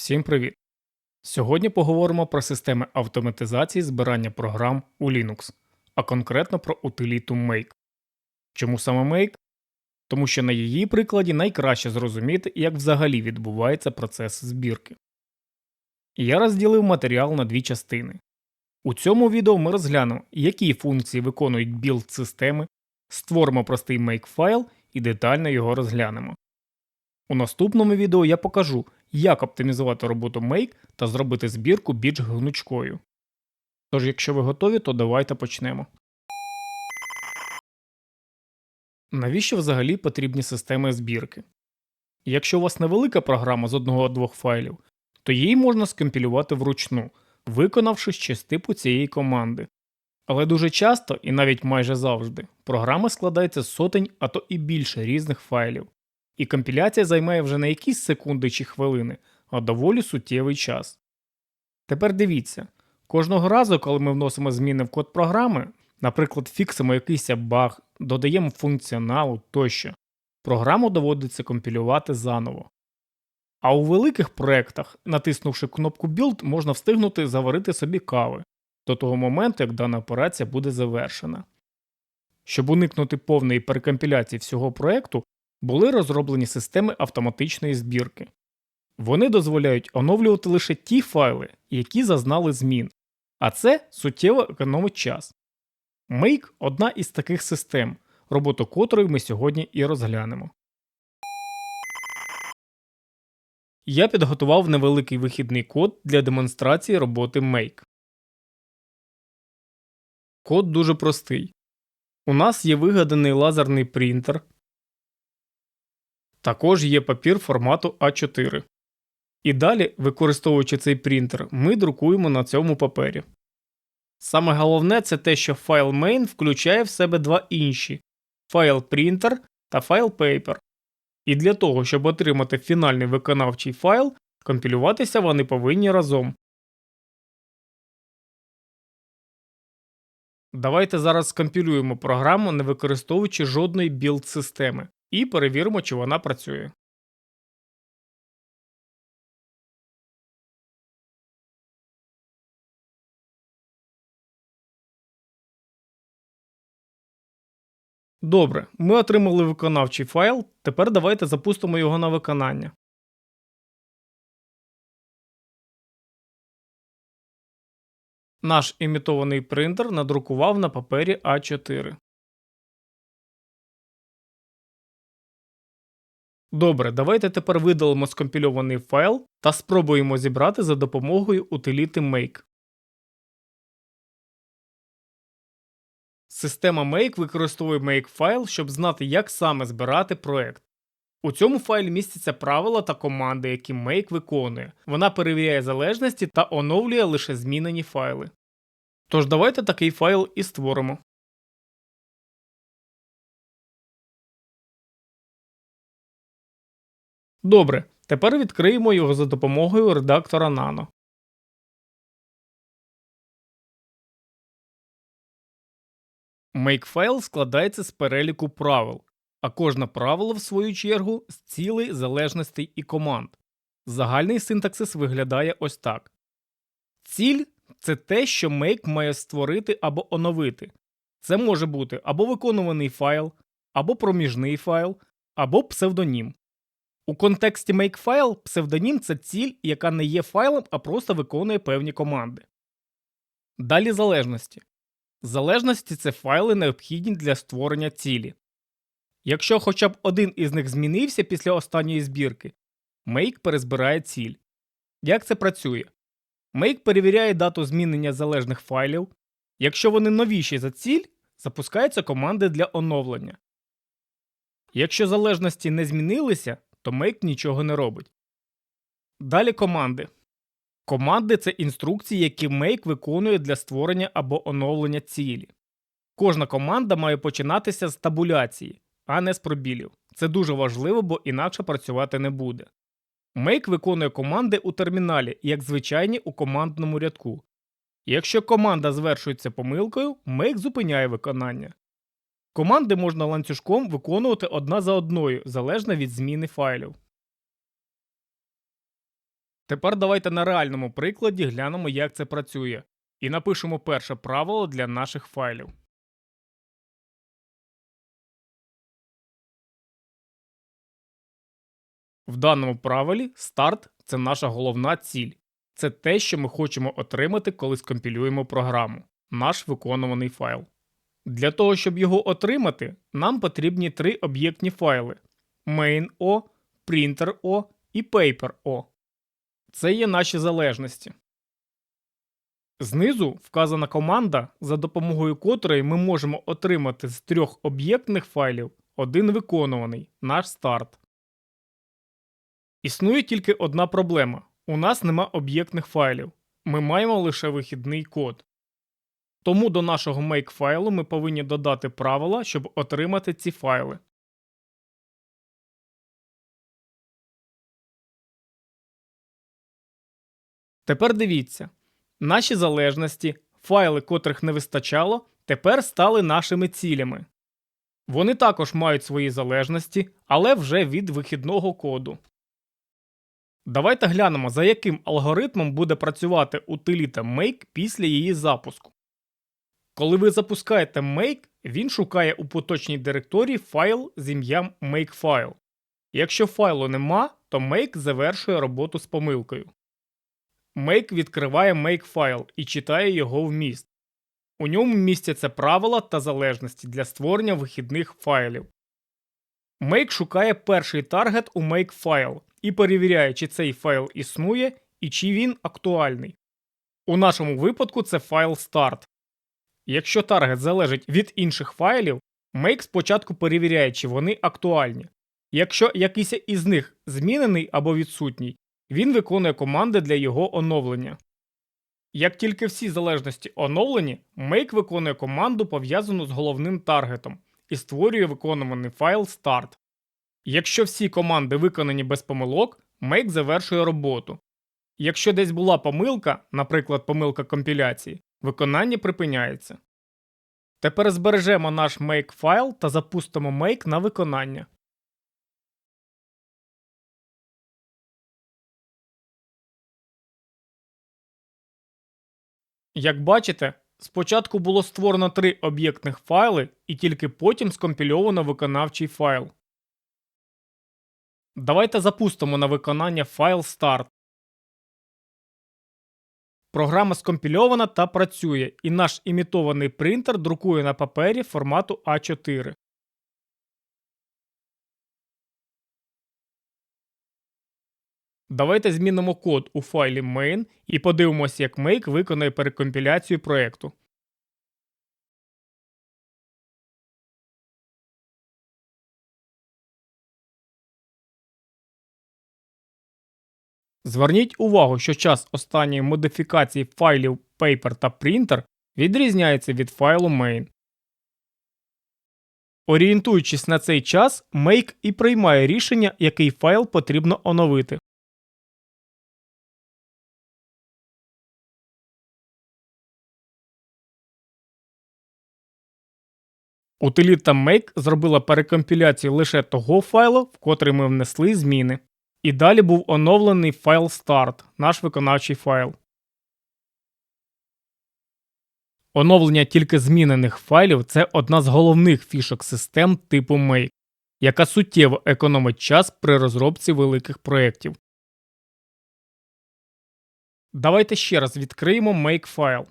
Всім привіт! Сьогодні поговоримо про системи автоматизації збирання програм у Linux, а конкретно про утиліту Make. Чому саме Make? Тому що на її прикладі найкраще зрозуміти, як взагалі відбувається процес збірки. Я розділив матеріал на дві частини. У цьому відео ми розглянемо, які функції виконують білд системи, створимо простий Make файл і детально його розглянемо. У наступному відео я покажу, як оптимізувати роботу Make та зробити збірку більш гнучкою. Тож, якщо ви готові, то давайте почнемо. Навіщо взагалі потрібні системи збірки? Якщо у вас невелика програма з одного-двох файлів, то її можна скомпілювати вручну, виконавши ще з типу цієї команди. Але дуже часто, і навіть майже завжди, програма складається з сотень, а то і більше різних файлів, і компіляція займає вже не якісь секунди чи хвилини, а доволі суттєвий час. Тепер дивіться, кожного разу, коли ми вносимо зміни в код програми, наприклад, фіксимо якийсь баг, додаємо функціоналу тощо, програму доводиться компілювати заново. А у великих проєктах, натиснувши кнопку Build, можна встигнути заварити собі кави до того моменту, як дана операція буде завершена. Щоб уникнути повної перекомпіляції всього проєкту, були розроблені системи автоматичної збірки. Вони дозволяють оновлювати лише ті файли, які зазнали змін, а це суттєво економить час. Make – одна із таких систем, роботу котрої ми сьогодні і розглянемо. Я підготував невеликий вихідний код для демонстрації роботи Make. Код дуже простий. У нас є вигаданий лазерний принтер. Також є папір формату А4. І далі, використовуючи цей принтер, ми друкуємо на цьому папері. Саме головне це те, що файл main включає в себе два інші файл printer та файл paper. І для того, щоб отримати фінальний виконавчий файл, компілюватися вони повинні разом. Давайте зараз скомпілюємо програму, не використовуючи жодної білд системи, і перевіримо, чи вона працює. Добре, ми отримали виконавчий файл. Тепер давайте запустимо його на виконання. Наш імітований принтер надрукував на папері А4. Добре, давайте тепер видалимо скомпільований файл та спробуємо зібрати за допомогою утиліти Make. Система Make використовує Makefile, щоб знати, як саме збирати проект. У цьому файлі містяться правила та команди, які Make виконує. Вона перевіряє залежності та оновлює лише змінені файли. Тож давайте такий файл і створимо. Добре, тепер відкриємо його за допомогою редактора Nano. Makefile складається з переліку правил, а кожне правило, в свою чергу, з цілей, залежностей і команд. Загальний синтаксис виглядає ось так. Ціль це те, що Make має створити або оновити. Це може бути або виконуваний файл, або проміжний файл, або псевдонім. У контексті Makefile псевдонім це ціль, яка не є файлом, а просто виконує певні команди. Далі залежності. Залежності це файли необхідні для створення цілі. Якщо хоча б один із них змінився після останньої збірки, Make перезбирає ціль. Як це працює? Make перевіряє дату змінення залежних файлів. Якщо вони новіші за ціль, запускаються команди для оновлення. Якщо залежності не змінилися, то Make нічого не робить. Далі команди. Команди це інструкції, які Make виконує для створення або оновлення цілі. Кожна команда має починатися з табуляції, а не з пробілів. Це дуже важливо, бо інакше працювати не буде. Make виконує команди у терміналі, як звичайні у командному рядку. Якщо команда звершується помилкою, Make зупиняє виконання. Команди можна ланцюжком виконувати одна за одною, залежно від зміни файлів. Тепер давайте на реальному прикладі глянемо, як це працює, і напишемо перше правило для наших файлів. В даному правилі старт це наша головна ціль. Це те, що ми хочемо отримати, коли скомпілюємо програму, наш виконуваний файл. Для того, щоб його отримати, нам потрібні три об'єктні файли: main.o, printer.o і paper.o. Це є наші залежності. Знизу вказана команда, за допомогою котрої ми можемо отримати з трьох об'єктних файлів один виконуваний наш старт. Існує тільки одна проблема: у нас нема об'єктних файлів. Ми маємо лише вихідний код. Тому до нашого make файлу ми повинні додати правила, щоб отримати ці файли. Тепер дивіться. Наші залежності, файли, котрих не вистачало, тепер стали нашими цілями. Вони також мають свої залежності, але вже від вихідного коду. Давайте глянемо, за яким алгоритмом буде працювати утиліта make після її запуску. Коли ви запускаєте make, він шукає у поточній директорії файл з ім'ям makefile. Якщо файлу нема, то make завершує роботу з помилкою. Make відкриває makefile і читає його вміст. У ньому містяться правила та залежності для створення вихідних файлів. Make шукає перший таргет у makefile і перевіряє, чи цей файл існує і чи він актуальний. У нашому випадку це файл start. Якщо таргет залежить від інших файлів, Make спочатку перевіряє, чи вони актуальні. Якщо якийсь із них змінений або відсутній, він виконує команди для його оновлення. Як тільки всі залежності оновлені, Make виконує команду, пов'язану з головним таргетом, і створює виконуваний файл start. Якщо всі команди виконані без помилок, Make завершує роботу. Якщо десь була помилка, наприклад, помилка компіляції, виконання припиняється. Тепер збережемо наш make файл та запустимо make на виконання. Як бачите, спочатку було створено три об'єктних файли і тільки потім скомпільовано виконавчий файл. Давайте запустимо на виконання файл start. Програма скомпільована та працює, і наш імітований принтер друкує на папері формату А4. Давайте змінимо код у файлі main і подивимося, як Make виконає перекомпіляцію проєкту. Зверніть увагу, що час останньої модифікації файлів Paper та Printer відрізняється від файлу main. Орієнтуючись на цей час, Make і приймає рішення, який файл потрібно оновити. Утиліта Make зробила перекомпіляцію лише того файлу, в котрий ми внесли зміни. І далі був оновлений файл start, наш виконавчий файл. Оновлення тільки змінених файлів це одна з головних фішок систем типу Make, яка суттєво економить час при розробці великих проєктів. Давайте ще раз відкриємо Make.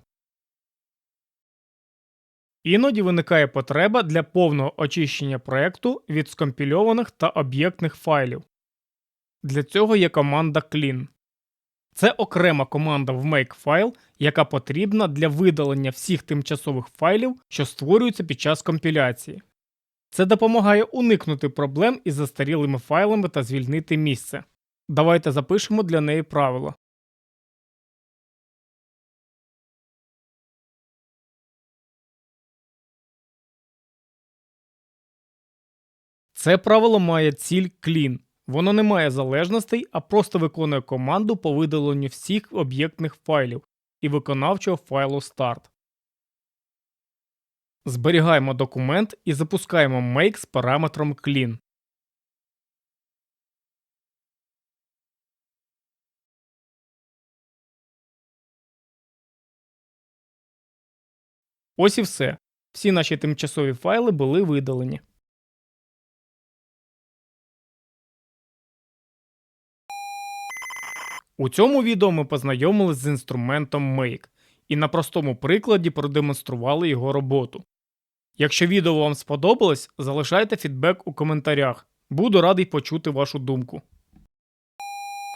Іноді виникає потреба для повного очищення проєкту від скомпільованих та об'єктних файлів. Для цього є команда clean. Це окрема команда в Makefile, яка потрібна для видалення всіх тимчасових файлів, що створюються під час компіляції. Це допомагає уникнути проблем із застарілими файлами та звільнити місце. Давайте запишемо для неї правило. Це правило має ціль clean. Воно не має залежностей, а просто виконує команду по видаленню всіх об'єктних файлів і виконавчого файлу Start. Зберігаємо документ і запускаємо Make з параметром Clean. Ось і все. Всі наші тимчасові файли були видалені. У цьому відео ми познайомились з інструментом Make і на простому прикладі продемонстрували його роботу. Якщо відео вам сподобалось, залишайте фідбек у коментарях. Буду радий почути вашу думку.